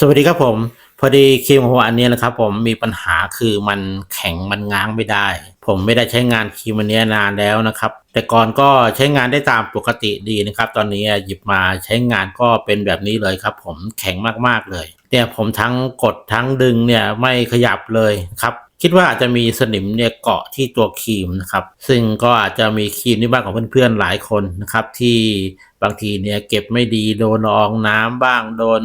สวัสดีครับผม พอดีคีมของผมอันนี้นะครับ ผมมีปัญหาคือมันแข็งมันง้างไม่ได้ ผมไม่ได้ใช้งานครีมอันนี้นานแล้วนะครับ แต่ก่อนก็ใช้งานได้ตามปกติดีนะครับ ตอนนี้หยิบมาใช้งานก็เป็นแบบนี้เลยครับ ผมแข็งมากๆเลยเนี่ยผมทั้งกดทั้งดึงเนี่ยไม่ขยับเลยครับคิดว่าอาจจะมีสนิมเนี่ยเกาะที่ตัวครีมนะครับ ซึ่งก็อาจจะมีครีมในบ้านของเพื่อนๆหลายคนนะครับที่ บางทีเนี่ยเก็บไม่ดีโดนอองน้ำบ้างโดน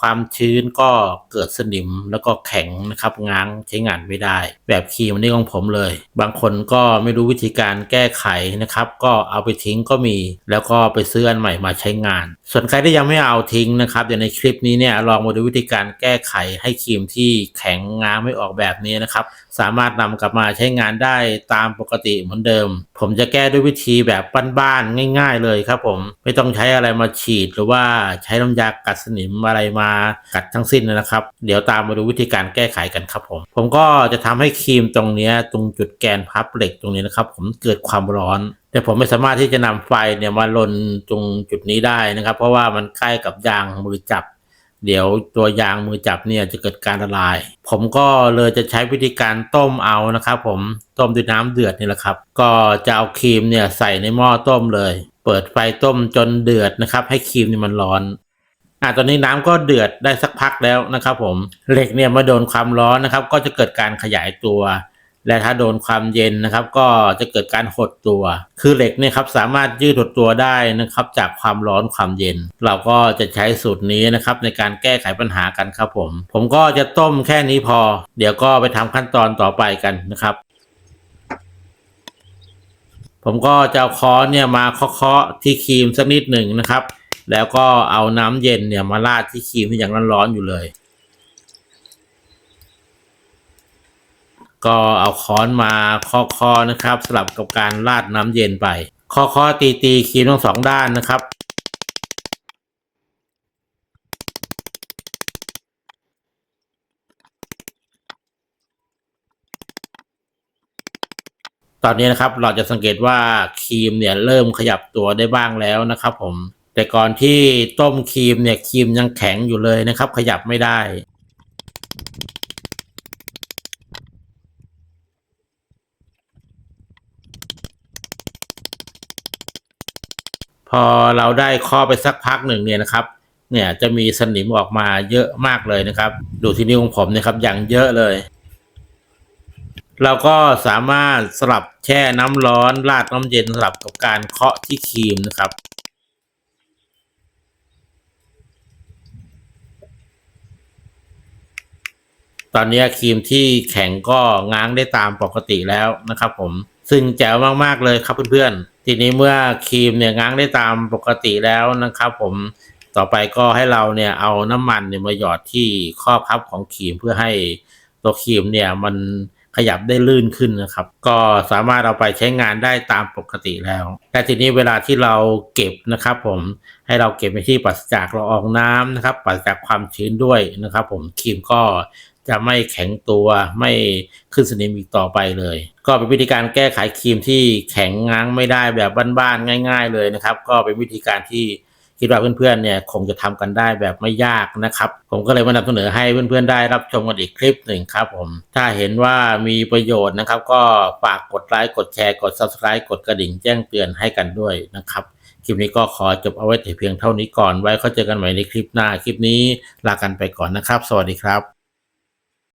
ความชื้นก็เกิดสนิมแล้วก็แข็งนะครับง้างใช้งานไม่ได้ แบบครีมนี่ของผมเลย บางคนก็ไม่รู้วิธีการแก้ไขนะครับ ก็เอาไปทิ้งก็มี แล้วก็ไปซื้ออันใหม่มาใช้งาน ส่วนใครที่ยังไม่เอาทิ้งนะครับเดี๋ยวในคลิปนี้เนี่ยลองมาดูวิธีการแก้ไขให้ครีมที่แข็งง้างไม่ออกแบบนี้นะครับ สามารถนำกลับมาใช้งานได้ตามปกติเหมือนเดิม ผมจะแก้ด้วยวิธีแบบบ้านๆง่าย ๆ เลยครับผมไม่ต้องใช้อะไรมาฉีดหรือว่าใช้น้ำยากัดสนิมอะไรมากัดทั้งสิ้นนะครับ เดี๋ยวตามมาดูวิธีการแก้ไขกันครับผม ผมก็จะทำให้ครีมตรงนี้ตรงจุดแกนพับเหล็กตรงนี้นะครับ ผมเกิดความร้อน แต่ผมไม่สามารถที่จะนำไฟเนี่ยมาลนตรงจุดนี้ได้นะครับ เพราะว่ามันใกล้กับยางมือจับ เดี๋ยวตัวยางมือจับเนี่ยจะเกิดการละลาย ผมก็เลยจะใช้วิธีการต้มเอานะครับผมต้มด้วยน้ำเดือดนี่แหละครับ ก็จะเอาครีมเนี่ยใส่ในหม้อต้มเลย เปิดไฟต้มจนเดือดนะครับ ให้ครีมนี่มันร้อนอะตอนนี้น้ำก็เดือดได้สักพักแล้วนะครับผมเหล็กเนี่ยมาโดนความร้อนนะครับ ก็จะเกิดการขยายตัว และถ้าโดนความเย็นนะครับ ก็จะเกิดการหดตัว คือเหล็กเนี่ยครับสามารถยืดหดตัวได้นะครับ จากความร้อนความเย็น เราก็จะใช้สูตรนี้นะครับ ในการแก้ไขปัญหากันครับผม ผมก็จะต้มแค่นี้พอ เดี๋ยวก็ไปทำขั้นตอนต่อไปกันนะครับ ผมก็จะเอาค้อนเนี่ยมาเคาะที่ครีมสักนิดหนึ่งนะครับ แล้วก็เอาน้ำเย็นเนี่ยมาราดที่ครีมที่ยังร้อนๆอยู่เลย ก็เอาค้อนมาเคาะๆนะครับ สลับกับการราดน้ำเย็นไปเคาะๆตีๆครีมทั้งสองด้านนะครับตอนนี้นะครับเราจะสังเกตว่าครีมเนี่ยเริ่มขยับตัวได้บ้างแล้วนะครับผมแต่ก่อนที่ต้มครีมเนี่ยครีมยังแข็งอยู่เลยนะครับ ขยับไม่ได้ พอเราได้ข้อไปสักพักหนึ่งเนี่ยนะครับ เนี่ยจะมีสนิมออกมาเยอะมากเลยนะครับ ดูที่นิ้วของผมนะครับอย่างเยอะเลย เราก็สามารถสลับแช่น้ำร้อนราดน้ำเย็นสลับกับการเคาะที่ครีมนะครับตอนนี้ครีมที่แข็งก็ง้างได้ตามปกติแล้วนะครับผม ซึ่งแจ๋วมาก ๆ เลยครับเพื่อน ๆ ทีนี้เมื่อครีมเนี่ยง้างได้ตามปกติแล้วนะครับผมต่อไปก็ให้เราเนี่ยเอาน้ำมันเนี่ยมาหยอดที่ข้อพับของครีมเพื่อให้ตัวครีมเนี่ยมันขยับได้ลื่นขึ้นนะครับ ก็สามารถเอาไปใช้งานได้ตามปกติแล้วแต่ทีนี้เวลาที่เราเก็บนะครับ ผมให้เราเก็บไปที่ปราศจากละอองน้ำนะครับปราศจากความชื้นด้วยนะครับ ผมครีมก็ จะไม่แข็งตัวไม่ขึ้นสนิมอีกต่อไปเลย ก็เป็นวิธีการแก้ไขครีมที่แข็งง้างไม่ได้แบบบ้านๆง่าย ๆ เลยนะครับ ก็เป็นวิธีการที่คิดว่าเพื่อนๆเนี่ยคงจะทำกันได้แบบไม่ยากนะครับ ผมก็เลยมานำเสนอให้เพื่อนๆได้รับชมกันอีกคลิปหนึ่งครับผมถ้าเห็นว่ามีประโยชน์นะครับ ก็ฝากกดไลค์กดแชร์กด subscribe กดกระดิ่งแจ้งเตือนให้กันด้วยนะครับคลิปนี้ก็ขอจบเอาไว้แต่เพียงเท่านี้ก่อนไว้เขาเจอกันใหม่ในคลิปหน้าคลิปนี้ลากันไปก่อนนะครับ สวัสดีครับ